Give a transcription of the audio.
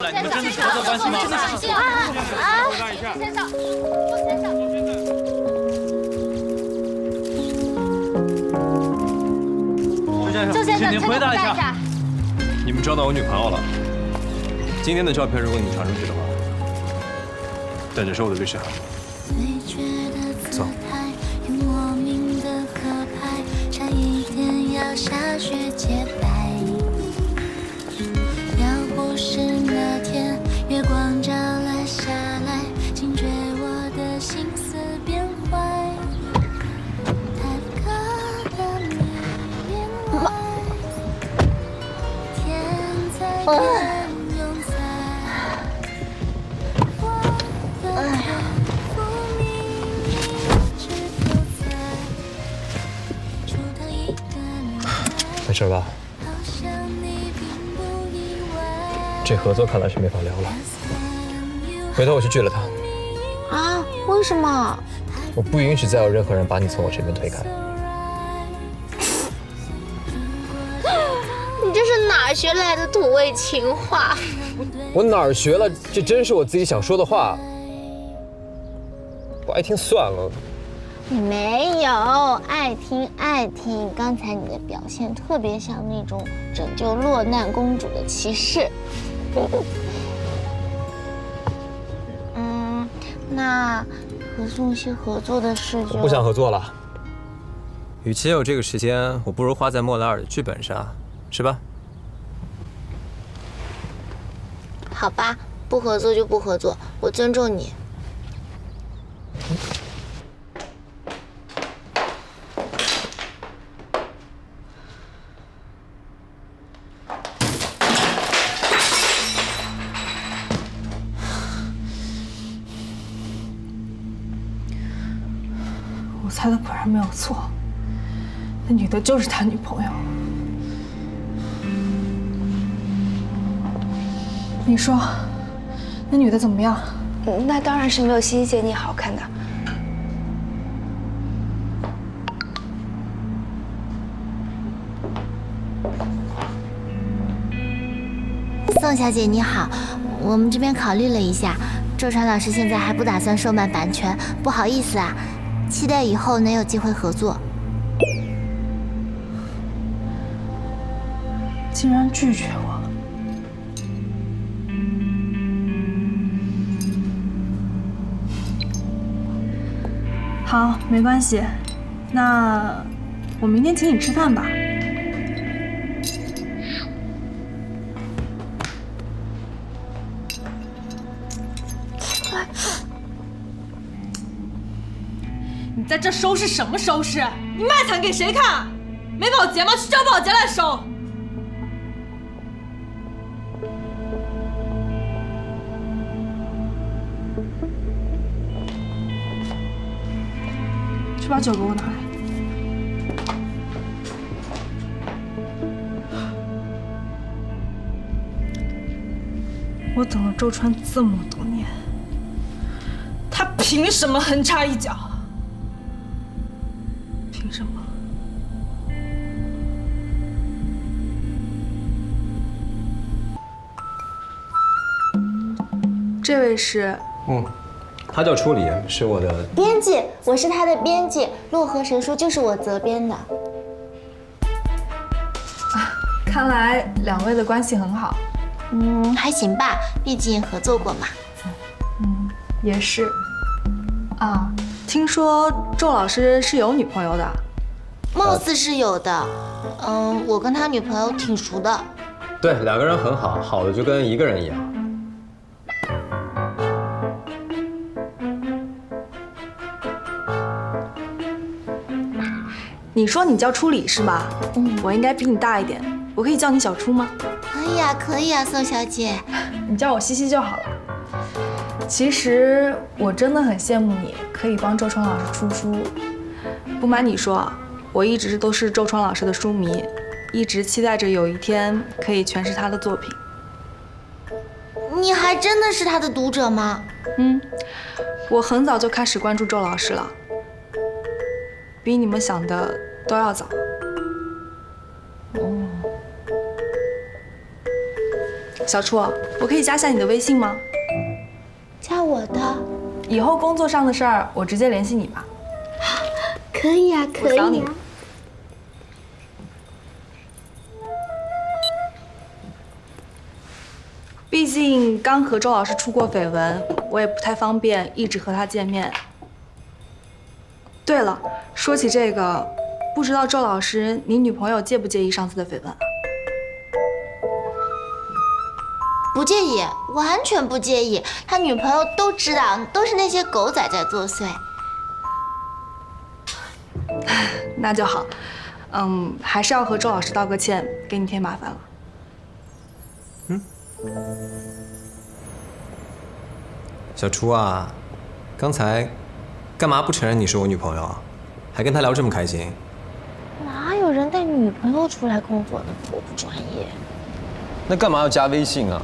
你们真的是合作关系吗？先生，陆先生，周先生，请您回答一下。你们招到我女朋友了。今天的照片，如果你们传出去的话，等着收我的律师函。走。莫名的可拍，差一点要下雪结白。孩。没事吧？这合作看来是没法聊了。回头我去拒了他，啊？为什么？我不允许再有任何人把你从我身边推开。你这是哪学来的土味情话？我哪儿学了？这真是我自己想说的话。不爱听算了。你没有爱听爱听，刚才你的表现特别像那种拯救落难公主的骑士。嗯，那和宋茜合作的事就不想合作了。与其有这个时间，我不如花在莫莱尔的剧本上，是吧？好吧，不合作就不合作，我尊重你。我猜的果然没有错，那女的就是他女朋友。你说，那女的怎么样？那当然是没有西西姐你好看的。宋小姐你好，我们这边考虑了一下，周传老师现在还不打算售卖版权，不好意思啊，期待以后能有机会合作。竟然拒绝我！好，没关系，那我明天请你吃饭吧。在这收拾什么收拾？你卖惨给谁看？没保洁吗？去找保洁来收。去把酒给我拿来。我等了周川这么多年，他凭什么横插一脚？凭什么？这位是嗯，他叫初离，是我的。编辑，我是他的编辑，《洛河神书》就是我责编的。啊看来两位的关系很好。嗯，还行吧，毕竟合作过嘛。嗯，也是。啊，听说周老师是有女朋友的。貌似是有的，嗯，我跟他女朋友挺熟的。对，两个人很好，好的就跟一个人一样。你说你叫初里是吧？嗯，我应该比你大一点，我可以叫你小初吗？可以啊，可以啊，宋小姐。你叫我西西就好了。其实我真的很羡慕你，可以帮周川老师出书。不瞒你说，我一直都是周川老师的书迷，一直期待着有一天可以诠释他的作品。你还真的是他的读者吗？嗯，我很早就开始关注周老师了，比你们想的都要早。哦小初，我可以加下你的微信吗？加我的，以后工作上的事儿，我直接联系你吧。可以啊，可以啊。毕竟刚和周老师出过绯闻，我也不太方便一直和他见面。对了，说起这个，不知道周老师，你女朋友介不介意上次的绯闻不介意，完全不介意。他女朋友都知道，都是那些狗仔在作祟。那就好。嗯，还是要和周老师道个歉，给你添麻烦了。嗯小初啊，刚才干嘛不承认你是我女朋友啊？还跟他聊这么开心？哪有人带女朋友出来工作的？多不专业。那干嘛要加微信啊？